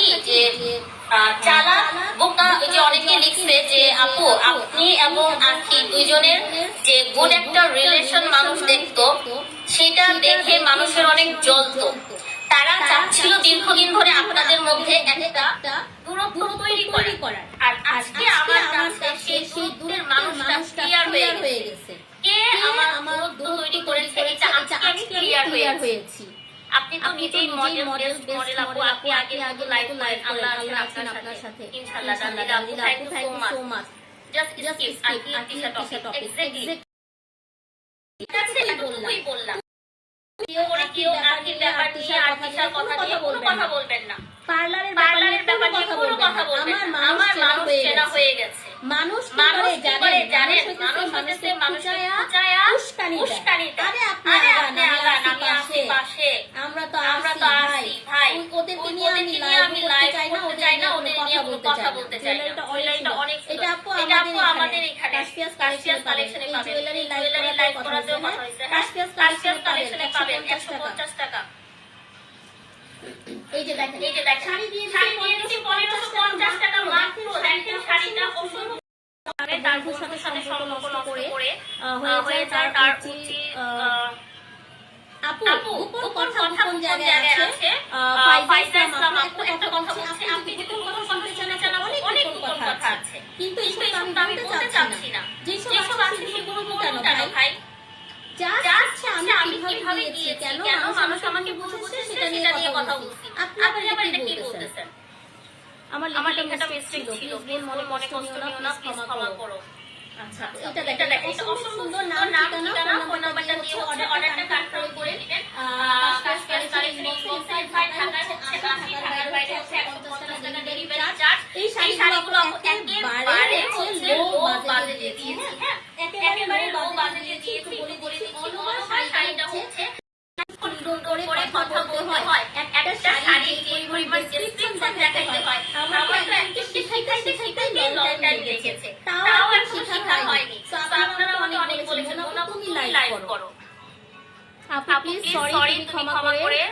কি যে চালাক বোকা, ওই যে অনেকে লিখছে যে, আপু, আপনি এবং আখি দুইজনের যে গুড একটা রিলেশন মানুষ দেখতো, সেটা দেখে মানুষের অনেক জ্বলতো। তারা চাচ্ছিল দীর্ঘদিন ধরে আপনাদের মধ্যে একটা দূরত্ব তৈরি করার। আর আজকে আমার কাছে সেই দূরের মানুষটা ক্লিয়ার হয়ে গেছে। কে আমার দূরত্ব তৈরি করেছে, এটা আজকে আমি ক্লিয়ার হয়েছি। আপনি তো নিজেই মডেল মডেল মডেল আপু আপনি আগে আগে লাইভ আছেন আপনার সাথে। ইনশাআল্লাহ আপু thank you so much just just আগে আগে টপিক এক্স্যাক্টলি ঠিক আছে এতটুকুই বললাম। কেউ ওরা কেউ আগে ব্যাপার নিয়ে কথা নিয়ে কোনো কথা বলবেন না। পার্লারের পার্লারের ব্যাপার নিয়ে কোনো কথা বলবেন আমার মানুষ চেনা হয়ে গেছে। মানুষ কি করে জানেন? মানুষ মানুষ হচ্ছে হচ্ছে মানুষের মানুষের খুচায়া উস্কানি দেয়। উস্কানি দেয়। আরে আপনি আরে আগান, আপনি আমি আগান, আছি আমি আছি পাশে। পাশে আমরা তো আমরা আছি তো ভাই আছি ভাই ওই- ওদেরকে ওই- নিয়ে আমি ওদেরকে নিয়ে লাইভ আমি করতে লাইভ চাই না করতে ওদের চাই না নিয়ে ওদের কোনো নিয়ে কথা কোনো বলতে কথা চাই বলতে না চাই না জুয়েলারিটা জুয়েলারিটা অনেক অনেক সুন্দর। এটা আপু এটা আপু আমাদের আমাদের এখানে এখানে কাশপিয়াস কালেকশনে পাবেন। জুয়েলারি জুয়েলারি লাইভ করাতেও কথা হয়েছে হ্যাঁ? কাশপিয়াস কালেকশনে পাবেন। 150 টাকা। এই যে দেখেন এই যে দেখেন শাড়ি দিয়ে শাড়ি দিয়ে 1550 টাকা মাত্র। দেখেন শাড়িটা অসম্ভব। ভাবে তার বন্ধুর সাথে সম্পর্ক নষ্ট করে হয়ে যায় তার উচিত আপু গোপন কথা কোন জায়গায় আছে আছে। আহ, ফাইজা ফাইজা ইসলাম আপু একটা কথা বলছে আপনি যদি গোপন কথা কীভাবে দিয়েছি কেন? মানুষ আমাকে বুঝেছে সেটা নিয়ে কথা বলছি। আপনি আবার এটা কি বলতেছেন। আমার আমার লেখাটা মিস্টেক ছিল। প্লিজ মনে মনে কষ্ট নিও না প্লিজ ক্ষমা করো। আচ্ছা এটা এটা দেখেন, এটা অসম্ভব সুন্দর নাম, ঠিকানা, ফোন নাম্বারটা দিয়ে হচ্ছে অর্ডারটা কনফার্ম করে করে দিবেন। আহ, কাশপিয়াস কালেকশন ইনবক্সে ঢাকার হচ্ছে 80 ঢাকার বাইরে হচ্ছে 150 টাকা ডেলিভারি চার্জ এই শাড়িগুলো একেবারে হচ্ছে লো বাজেটে দিয়েছি হ্যাঁ একেবারে লো বাজেটে দিয়েছি বলে বলে দিচ্ছি all all over over শাড়িটা হচ্ছে সুন্দর করে কথা বলতে হয় একটা শাড়ি যে পরিমাণ ডেসক্রিপশন দেখাইতে হয় আমার তো একটু শিখাইতে শিখাইতে লং লেগেছে তাও এখন শেখা হয়নি। তো আপনারা আমাকে অনেক বলেছেন মোনা তুমি লাইভ করো। আপু আপু প্লিজ প্লিজ সরি ক্ষমা করে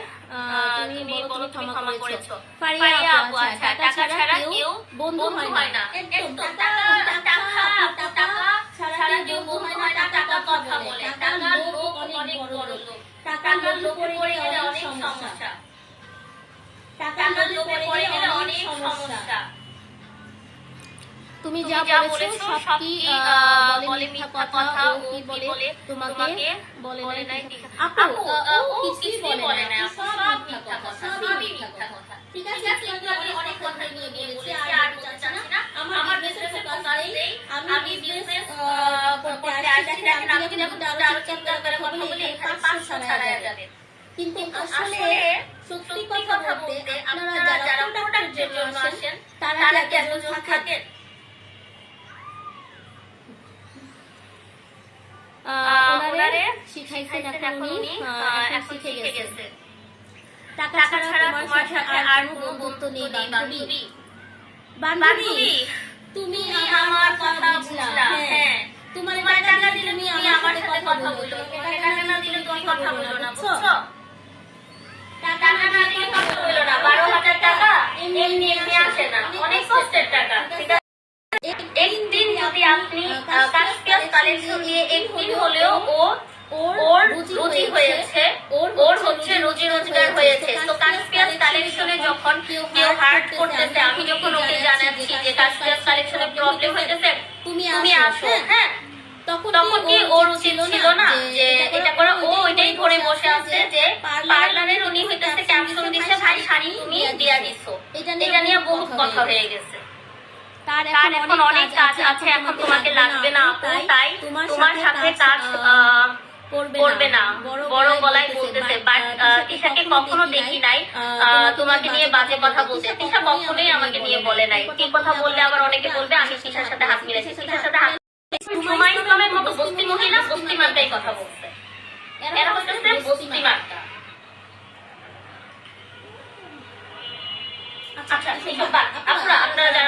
তুমি বলো তুমি ক্ষমা করেছ। ফারিয়া ফারিয়া আপু আপু আচ্ছা আচ্ছা টাকা ছাড়া কেউ বন্ধু হয় না। একদম টাকা টাকা টাকা ছাড়া কেউ বন্ধু হয় না। টাকা কথা বলে। টাকা লোক অনেক বড় লোক টাকা লোকে পড়ে অনেক সমস্যা। টাকা লোকে পড়ে অনেক সমস্যা তুমি যা বলেছ সব কি বলে মিথ্যা কথা ও কি বলে তোমাকে বলে নাই আপু ও কিছুই বলে না সব মিথ্যা কথা সবই মিথ্যা কথা। ঠিক আছে আগে অনেক কথা নিয়ে বলেছি আর চাচ্ছি না। আমার বিজনেসে বিজনেসে ফোকাস ফোকাস নেই নেই আমি আমি বিজনেস বিজনেস করতে করতে আসছি। আসছি। দেখেন দেখেন আমি আমি যদি যদি আরও আরও চিৎকার চিৎকার করে করে কথা বলি বলি এখানে এখানে 500 ছাড়াইয়া ছাড়াইয়া যাবে। যাবে। কিন্তু কিন্তু আসলে আসলে সত্যি সত্যি কথা কথা বলতে বলতে আপনারা আপনারা যারা যারা প্রোডাক্টের প্রোডাক্টের জন্য জন্য আসেন আসেন তারা কি এতজন থাকেন শিখাইছেন এখন উনি এখন শিখে গেছে। টাকা ছাড়া তোমার সাথে আর কোনো বন্ধুত্ব নেই বান্ধবী। বান্ধবী। তুমি আমার কথা বুঝলা। হ্যাঁ। তোমার তোমার টাকা দিলে তুমি আমার সাথে কথা বলো। টাকা না দিলে তুমি কথা বলো না বুঝছ? টাকা না দিলে কথা বলো না বারো হাজার টাকা এমনি এমনি আসে না। অনেক কষ্টের টাকা ঠিক আছে? যদি আপনি কাস্পিয়াস কালেকশন নিয়ে একদিন হলেও ও ওর রুচি হয়েছে ওর হচ্ছে রুজি রোজগার হয়েছে। তো কাস্পিয়াস কালেকশনে যখন কেউ হার্ট করতেছে আমি যখন ওকে জানাচ্ছি যে কাস্পিয়াস কালেকশনে প্রবলেম হইতেছে তুমি তুমি আসো। হ্যাঁ। তখন তখন কি ওর উচিত ছিল না যে এটা করে? ও ওইটাই ধরে বসে আছে যে পার্লারের উনি হইতেছে ক্যাপশন দিছে ভাই শাড়ি তুমি দিয়া দিছো। এটা নিয়ে বহুত কথা হয়ে গেছে। তার তার এখন অনেক কাজ আছে এখন তোমাকে লাগবে না আপু তাই তোমার সাথে কাজ করবে না। বড় গলায় বলতেছে বাট তিশাকে কখনো দেখি নাই। তোমাকে নিয়ে বাজে কথা বলতে তিশা কখনোই আমাকে নিয়ে বলে নাই। কি কথা বললে আবার অনেকে বলবে আমি তিশার সাথে হাত মিলেছি তিশার সাথে হাত হুমায়ুন ইসলামের মতো বস্তি মহিলা বস্তি মার্কাই কথা বলছে। এরা হচ্ছে বস্তি মার্কা আচ্ছা আপনারা আপনারা যারা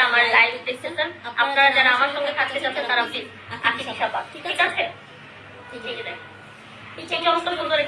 আমার আমার লাইভ দেখতেছেন আপনারা যারা আমার সঙ্গে থাকতে চাচ্ছেন তারা প্লিজ আকি হিসাব ঠিক আছে? ঠিক আছে। এই সমস্ত সুন্দর